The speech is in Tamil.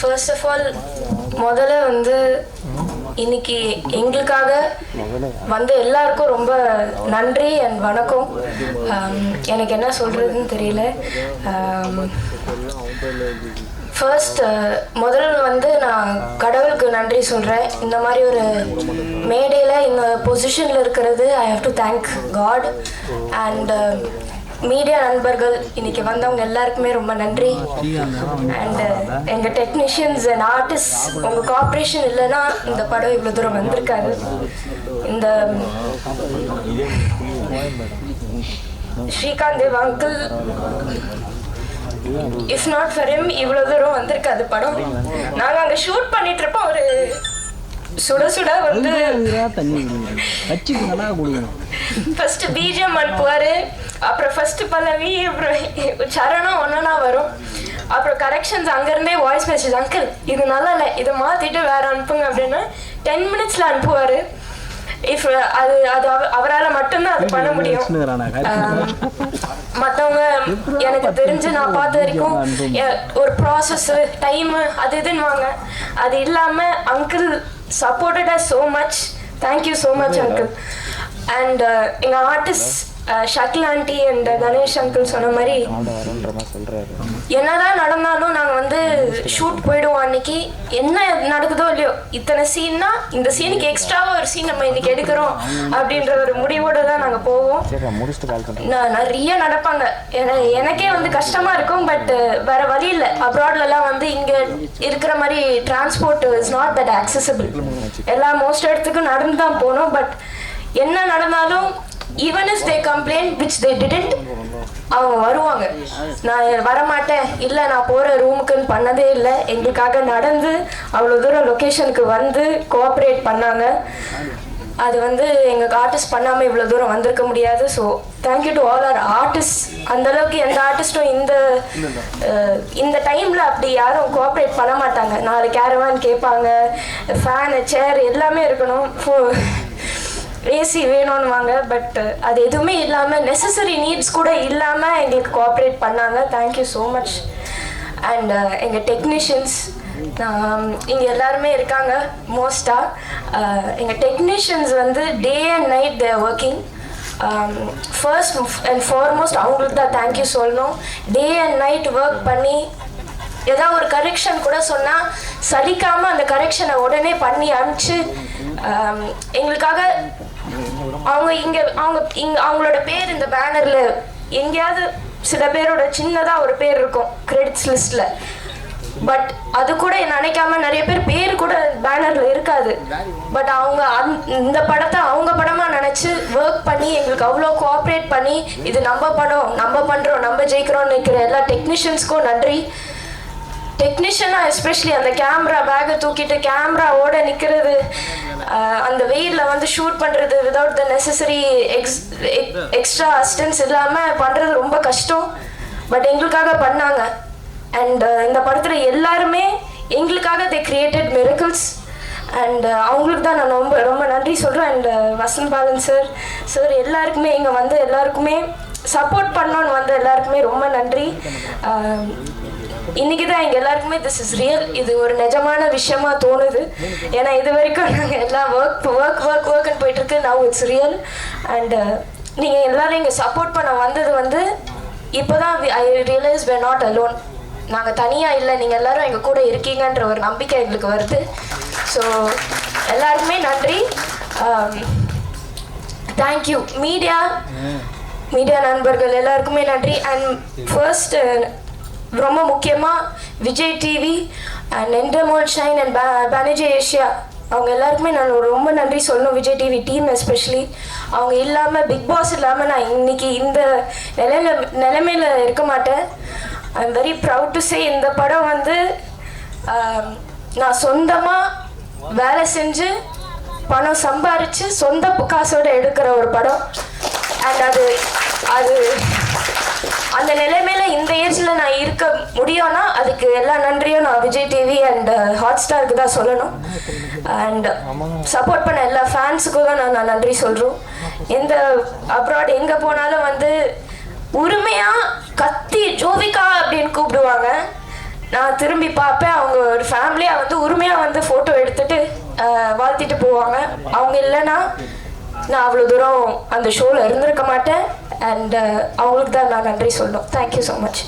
ஃபர்ஸ்ட் ஆஃப் ஆல் முதல்ல வந்து இன்னைக்கு எங்களுக்காக வந்த எல்லாருக்கும் ரொம்ப நன்றி அண்ட் வணக்கம். Um, எனக்கு என்ன சொல்கிறதுன்னு தெரியல. Um, ஃபர்ஸ்ட் uh, முதல்ல வந்து நான் கடவுளுக்கு நன்றி சொல்கிறேன் இந்த மாதிரி ஒரு மேடையில் இந்த பொசிஷனில் இருக்கிறது I have to thank God and media நண்பர்கள் இன்னைக்கு வந்தவங்க எல்லாருக்குமே ரொம்ப நன்றி. அண்ட் எங்கள் டெக்னீஷியன்ஸ் அண்ட் ஆர்டிஸ்ட் உங்கள் காப்ரேஷன் இல்லைன்னா இந்த படம் இவ்வளோ தூரம் வந்திருக்காது. இந்த Srikanth Dev uncle if not for him இவ்வளோ தூரம் வந்திருக்காது படம். நாங்கள் அங்கே ஷூட் பண்ணிட்டு இருப்போம் சுட சுட வந்து தண்ணி வச்சுக்கு நல்லா குடிக்கணும். ஃபர்ஸ்ட் பிஜிஎம் அனுப்புவார் அப்புறம் ஃபர்ஸ்ட் பல்லவி அப்புறம் சரணம் ஒன்றா வரும். அப்புறம் கரெக்ஷன்ஸ் அங்கேருந்தே வாய்ஸ் மெசேஜ் அங்கிள் இது நல்லா இல்லை இதை மாற்றிட்டு வேற அனுப்புங்க அப்படின்னு டென் மினிட்ஸில் அனுப்புவார். இஃப் அது அது அவரால் மட்டும்தான் அது பண்ண முடியும்? மற்றவங்க எனக்கு தெரிஞ்சு நான் பார்த்த வரைக்கும் ஒரு ப்ராசஸ் டைமு அது இதுன்னுவாங்க. அது இல்லாமல் uncle supported us so much thank you so much uncle and எங்கள் artist Shakeel aunty and Ganesh uncle சொன்ன மாதிரி என்னதான் நடந்தாலும் நாங்கள் வந்து ஷூட் போயிடுவோம் அன்னைக்கு. என்ன நடக்குதோ இல்லையோ இத்தனை சீன்னா இந்த சீனுக்கு எக்ஸ்ட்ராவாக ஒரு சீன் நம்ம இன்னைக்கு எடுக்கிறோம் அப்படின்ற ஒரு முடிவோட தான் நாங்கள் போவோம். நான் நிறைய நடப்பாங்க. எனக்கே வந்து கஷ்டமா இருக்கும் பட் வேற வழி இல்லை. அப்ராட்லலாம் வந்து இங்க இருக்கிற மாதிரி transport is not that accessible. எல்லா மோஸ்ட் இடத்துக்கும் நடந்து தான் போகணும் பட் என்ன நடந்தாலும் even is they complaint which they didn't அவங்க வருவாங்க. நான் வரமாட்டேன். இல்லை நான் போகிற ரூமுக்குன்னு பண்ணதே இல்லை. எங்களுக்காக நடந்து அவ்வளோ தூரம் லொக்கேஷனுக்கு வந்து கோஆப்ரேட் பண்ணாங்க. அது வந்து எங்களுக்கு ஆர்டிஸ்ட் பண்ணாமல் இவ்வளோ தூரம் வந்திருக்க முடியாது. So thank you to all our artist அந்த அளவுக்கு எந்த ஆர்டிஸ்ட்டும் இந்த இந்த டைமில் அப்படி யாரும் கோஆப்ரேட் பண்ண மாட்டாங்க. நாலு கேரவான் கேட்பாங்க. ஃபேனு சேர் எல்லாமே இருக்கணும். ஃபோ ஏசி வேணும்னுவாங்க பட் அது எதுவுமே இல்லாமல் நெசசரி நீட்ஸ் கூட இல்லாமல் எங்களுக்கு கோஆப்ரேட் பண்ணாங்க. Thank you so much and எங்கள் டெக்னீஷியன்ஸ் இங்கே எல்லாருமே இருக்காங்க மோஸ்ட்டாக எங்கள் டெக்னீஷியன்ஸ் வந்து day and night they working first and foremost அவங்களுக்கு தான் தேங்க்யூ சொல்லணும். டே அண்ட் நைட் ஒர்க் பண்ணி ஏதாவது ஒரு கரெக்ஷன் கூட சொன்னால் சலிக்காமல் அந்த கரெக்ஷனை உடனே பண்ணி அனுப்பிச்சு um, எங்களுக்காக அவங்க இங்கே அவங்க இங்கே அவங்களோட பேர் இந்த பேனரில் எங்கேயாவது சில பேரோட சின்னதாக ஒரு பேர் இருக்கும் கிரெடிட்ஸ் லிஸ்ட்டில் பட் அது கூட நினைக்காம நிறைய பேர் பேர் கூட பேனர்ல இருக்காது. பட் அவங்க இந்த படத்தை அவங்க படமா நினைச்சு ஒர்க் பண்ணி எங்களுக்கு அவ்வளோ கோஆப்ரேட் பண்ணி இது நம்ம படம் நம்ம பண்றோம் நம்ம ஜெயிக்கிறோம்னு நிற்கிற எல்லா டெக்னீஷியன்ஸ்க்கும் நன்றி. டெக்னீஷியனா எஸ்பெஷலி அந்த கேமரா பேக்கை தூக்கிட்டு கேமராவோட நிற்கிறது அந்த வெயிலில் வந்து ஷூட் பண்ணுறது without the necessary ex extra assistance இல்லாமல் பண்ணுறது ரொம்ப கஷ்டம். பட் எங்களுக்காக பண்ணாங்க. அண்ட் இந்த படத்தில் எல்லாருமே எங்களுக்காக தே கிரியேட்டட் மிரக்கிள்ஸ் அண்ட் அவங்களுக்கு தான் நான் ரொம்ப ரொம்ப நன்றி சொல்கிறேன் and Vasanth Balan sir sir எல்லாருக்குமே இங்கே வந்து எல்லாருக்குமே சப்போர்ட் பண்ணோன்னு வந்து எல்லாருக்குமே ரொம்ப நன்றி. இன்னைக்கு தான் எங்கள் எல்லாருக்குமே திஸ் இஸ் ரியல் இது ஒரு நிஜமான விஷயமா தோணுது. ஏன்னா இது வரைக்கும் நாங்கள் எல்லாம் ஒர்க் ஒர்க் ஒர்க் ஒர்க்னு போயிட்டு இருக்கு. நவ் இட்ஸ் ரியல் அண்ட் நீங்கள் எல்லாரும் இங்கே சப்போர்ட் பண்ண வந்தது வந்து இப்போ தான் I realise we not alone நாங்கள் தனியாக இல்லை. நீங்கள் எல்லாரும் எங்கள் கூட இருக்கீங்கன்ற ஒரு நம்பிக்கை எங்களுக்கு வருது. ஸோ எல்லாருக்குமே நன்றி. தேங்க்யூ மீடியா மீடியா நண்பர்கள் எல்லாருக்குமே நன்றி. அண்ட் ஃபர்ஸ்ட் ரொம்ப முக்கியமாக Vijay TV and Endemol Shine and Banijay Asia அவங்க எல்லாருக்குமே நான் ரொம்ப நன்றி சொல்லணும் விஜய் டிவி டீம் எஸ்பெஷலி அவங்க இல்லாமல் பிக் பாஸ் இல்லாமல் நான் இன்னைக்கு இந்த நிலையில நிலைமையில இருக்க மாட்டேன். I am very proud to say இந்த படம் வந்து um, நான் சொந்தமாக வேலை செஞ்சு பணம் சம்பாரித்து சொந்த காசோடு எடுக்கிற ஒரு படம். அண்ட் அது அது அந்த நிலைமையில இந்த ஏஜ்ல நான் இருக்க முடியும்னா அதுக்கு எல்லா நன்றியும் நான் விஜய் டிவி அண்ட் ஹாட் ஸ்டாருக்கு தான் சொல்லணும். அண்ட் சப்போர்ட் பண்ண எல்லா ஃபேன்ஸுக்கும் தான் நான் நன்றி சொல்கிறோம் எந்த அப்ராட் எங்கே போனாலும் வந்து உரிமையா கத்தி ஜோவிகா அப்படின்னு கூப்பிடுவாங்க. நான் திரும்பி பார்ப்பேன். அவங்க ஒரு ஃபேமிலியாக வந்து உரிமையாக வந்து ஃபோட்டோ எடுத்துட்டு uh, வாழ்த்திட்டு போவாங்க. அவங்க இல்லைன்னா நான் அவ்வளோ தூரம் அந்த ஷோவில் இருந்திருக்க மாட்டேன். அண்ட் uh, அவங்களுக்கு தான் நான் நன்றி சொல்லணும். Thank you so much